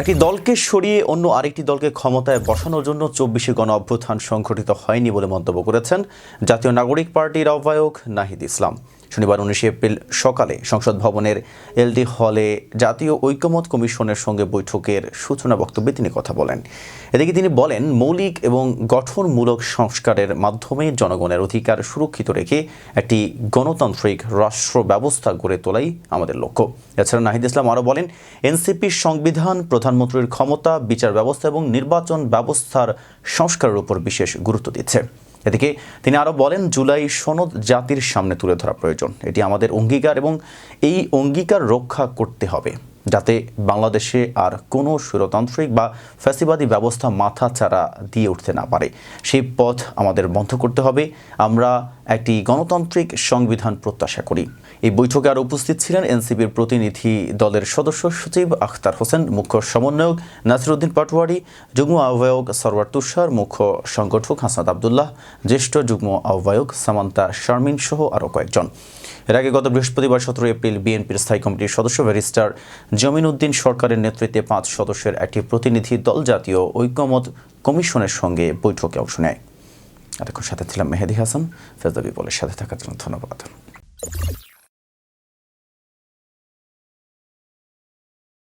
একটি দলকে সরিয়ে অন্য আরেকটি দলকে ক্ষমতায় বসানোর জন্য চব্বিশে গণ অভ্যুত্থান সংঘটিত হয়নি বলে মন্তব্য করেছেন জাতীয় নাগরিক পার্টির আহ্বায়ক নাহিদ ইসলাম। শনিবার উনিশে এপ্রিল সকালে সংসদ ভবনের এলডি হলে জাতীয় ঐক্যমত কমিশনের সঙ্গে বৈঠকের সূচনা বক্তব্যে তিনি কথা বলেন। এদিকে তিনি বলেন, মৌলিক এবং গঠনমূলক সংস্কারের মাধ্যমে জনগণের অধিকার সুরক্ষিত রেখে একটি গণতান্ত্রিক রাষ্ট্র ব্যবস্থা গড়ে তোলাই আমাদের লক্ষ্য। এছাড়া নাহিদ ইসলাম আরও বলেন, এনসিপির সংবিধান, প্রধানমন্ত্রীর ক্ষমতা, বিচার ব্যবস্থা এবং নির্বাচন ব্যবস্থার সংস্কারের উপর বিশেষ গুরুত্ব দিচ্ছে। এদিকে তিনি আরও বলেন, জুলাই সনদ জাতির সামনে তুলে ধরা প্রয়োজন। এটি আমাদের অঙ্গীকার এবং এই অঙ্গীকার রক্ষা করতে হবে, যাতে বাংলাদেশে আর কোনো স্বৈরতান্ত্রিক বা ফ্যাসিবাদী ব্যবস্থা মাথা চারা দিয়ে উঠতে না পারে। সেই পথ আমাদের বন্ধ করতে হবে। আমরা একটি গণতান্ত্রিক সংবিধান প্রত্যাশা করি। এই বৈঠকে আর উপস্থিত ছিলেন এনসিপির প্রতিনিধি দলের সদস্য সচিব আখতার হোসেন, মুখ্য সমন্বয়ক নাসিরুদ্দিন পাটোয়ারি, যুগ্ম আহ্বায়ক সরওয়ার তুষার, মুখ্য সংগঠক হাসান আবদুল্লাহ, জ্যেষ্ঠ যুগ্ম আহ্বায়ক সামান্তা শারমিন সহ আরও কয়েকজন। এর আগে গত বৃহস্পতিবার সতেরো এপ্রিল বিএনপির স্থায়ী কমিটির সদস্য ব্যারিস্টার জমিন উদ্দিন সরকারের নেতৃত্বে পাঁচ সদস্যের একটি প্রতিনিধি দল জাতীয় ঐক্যমত কমিশনের সঙ্গে বৈঠকে অংশ নেয়। এতক্ষণ সাথে ছিলাম মেহেদি হাসান। ফেজদা বিপলের সাথে থাকার জন্য ধন্যবাদ।